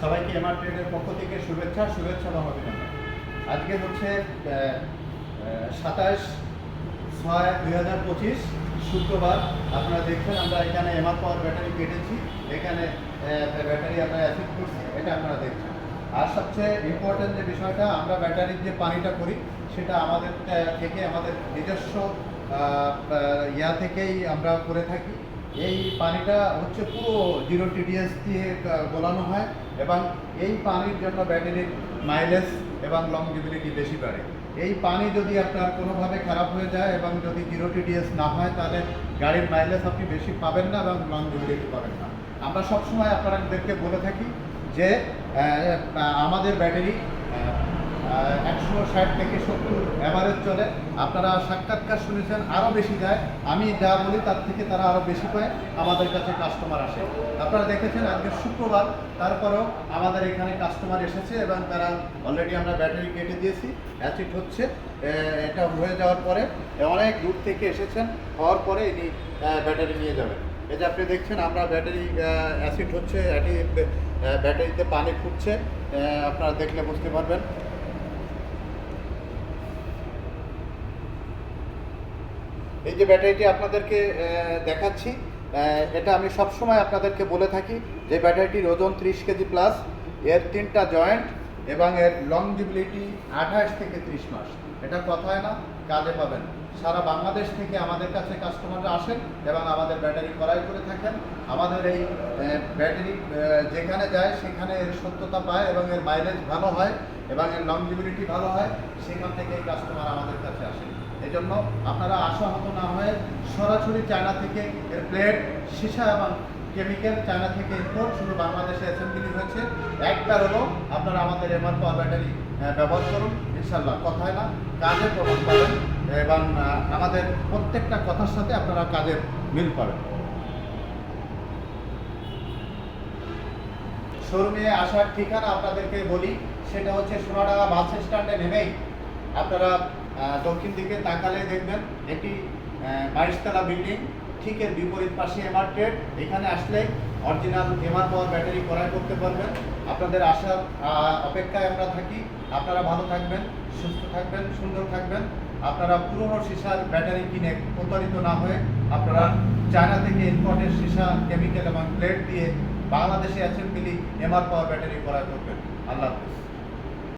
সবাইকে এমআর ট্রেডের পক্ষ থেকে শুভেচ্ছা শুভেচ্ছা এবং আজকে হচ্ছে সাতাশ ছয় দুই হাজার পঁচিশ শুক্রবার। আপনারা দেখছেন, আমরা এখানে এমআর পাওয়ার ব্যাটারি কেটেছি। এখানে ব্যাটারি আমরা অ্যাসিড করছি, এটা আপনারা দেখছেন। আর সবচেয়ে ইম্পর্টেন্ট যে বিষয়টা, আমরা ব্যাটারির যে পানিটা করি সেটা আমাদের থেকে আমাদের নিজস্ব ইয়া থেকেই আমরা করে থাকি। এই পানিটা হচ্ছে পুরো জিরো টিডিএস দিয়ে গোলানো হয় এবং এই পানির জন্য ব্যাটারির মাইলেজ এবং লংজিবিলিটি বেশি বাড়ে। এই পানি যদি আপনার কোনোভাবে খারাপ হয়ে যায় এবং যদি জিরো টিডিএস না হয়, তাহলে গাড়ির মাইলেজ আপনি বেশি পাবেন না এবং লংজিবিলিটি পাবেন না। আমরা সবসময় আপনাদেরকে বলে থাকি যে আমাদের ব্যাটারি একশো ষাট থেকে সত্তর অ্যাভারেজ চলে। আপনারা সাক্ষাৎকার শুনেছেন আরও বেশি যায় আমি যা বলি, তার থেকে তারা আরও বেশি পায়, আমাদের কাছে কাস্টমার আসে। আপনারা দেখেছেন, আজকে শুক্রবার, তারপরেও আমাদের এখানে কাস্টমার এসেছে এবং তারা অলরেডি আমরা ব্যাটারি কেটে দিয়েছি। অ্যাসিড হচ্ছে এটা হয়ে যাওয়ার পরে অনেক দূর থেকে এসেছেন, হওয়ার পরে ইনি ব্যাটারি নিয়ে যাবেন। যে আপনি দেখছেন, আমরা ব্যাটারি অ্যাসিড হচ্ছে, এটি ব্যাটারিতে পানি ফুটছে আপনারা দেখলে বুঝতে পারবেন। এই যে ব্যাটারিটি আপনাদেরকে দেখাচ্ছি এটা আমি সবসময় আপনাদেরকে বলে থাকি যে ব্যাটারিটির ওজন ত্রিশ কেজি প্লাস এর তিনটা জয়েন্ট এবং এর লংজিবিলিটি আঠাশ থেকে ত্রিশ মাস। এটা কথায় না, কাজে পাবেন। সারা বাংলাদেশ থেকে আমাদের কাছে কাস্টমাররা আসেন এবং আমাদের ব্যাটারি ক্রয় করে থাকেন। আমাদের এই ব্যাটারি যেখানে যায় সেখানে এর সত্যতা পায় এবং এর মাইলেজ ভালো হয় এবং এর লংজিবিলিটি ভালো হয়। সেখান থেকে কাস্টমার আমাদের কাছে আসেন। এই জন্য আপনারা আশাহত না হয়ে সরাসরি চায়না থেকে এর প্লেট, সীসা এবং কেমিক্যাল চায়না থেকে ইম্পোর্ট শুধু বাংলাদেশে অ্যাসেম্বলি হয়েছে। একবার হলো আপনারা আমাদের এমআর পাওয়ার ব্যাটারি ব্যবহার করুন। ইনশাল্লাহ কথায় না কাজে প্রমাণ পাবেন এবং আমাদের প্রত্যেকটা কথার সাথে আপনারা কাজের মিল পাবেন। শোরুমে আসার ঠিকানা আপনাদেরকে বলি, সেটা হচ্ছে সোনাডাঙ্গা বাস স্ট্যান্ডে নেমেই আপনারা দক্ষিণ দিকে তাকালে দেখবেন একটি বাইশতলা বিল্ডিং, ঠিক এর বিপরীত পাশে এমআর ট্রেড এখানে আসলে অরিজিনাল এমআর পাওয়ার ব্যাটারি ক্রয় করতে পারবেন। আপনাদের আসার অপেক্ষায় আমরা থাকি। আপনারা ভালো থাকবেন, সুস্থ থাকবেন, সুন্দর থাকবেন। আপনারা পুরনো সীসার ব্যাটারি কিনে প্রতারিত না হয়ে আপনারা চায়না থেকে ইম্পোর্টেড সীসা কেমিক্যাল এবং প্লেট দিয়ে বাংলাদেশে অ্যাসেম্বলি এমআর পাওয়ার ব্যাটারি ক্রয় করবেন। আল্লাহ হাফিজ।